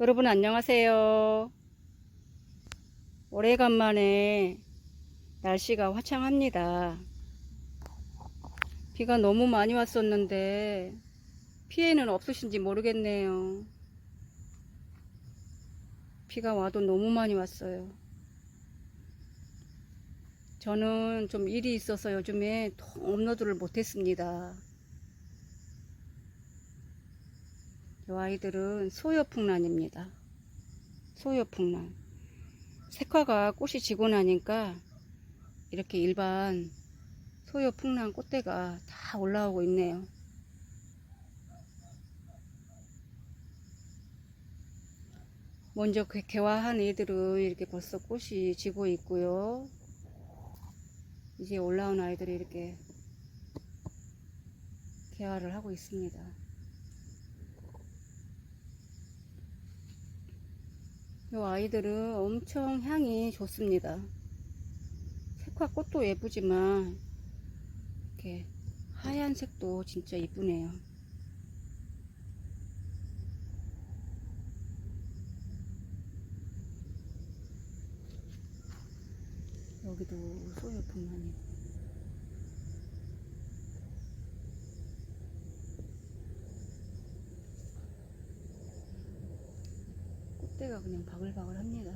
여러분 안녕하세요. 오래간만에 날씨가 화창합니다. 비가 너무 많이 왔었는데 피해는 없으신지 모르겠네요. 비가 와도 너무 많이 왔어요. 저는 좀 일이 있어서 요즘에 통 업로드를 못했습니다. 이 아이들은 소여풍란입니다. 소여풍란. 색화가 꽃이 지고 나니까 이렇게 일반 소여풍란 꽃대가 다 올라오고 있네요. 먼저 그 개화한 애들은 이렇게 벌써 꽃이 지고 있고요. 이제 올라온 아이들이 이렇게 개화를 하고 있습니다. 이 아이들은 엄청 향이 좋습니다. 색화 꽃도 예쁘지만 이렇게 하얀색도 진짜 이쁘네요. 여기도 소여풍만이 꽃대가 그냥 바글바글 합니다.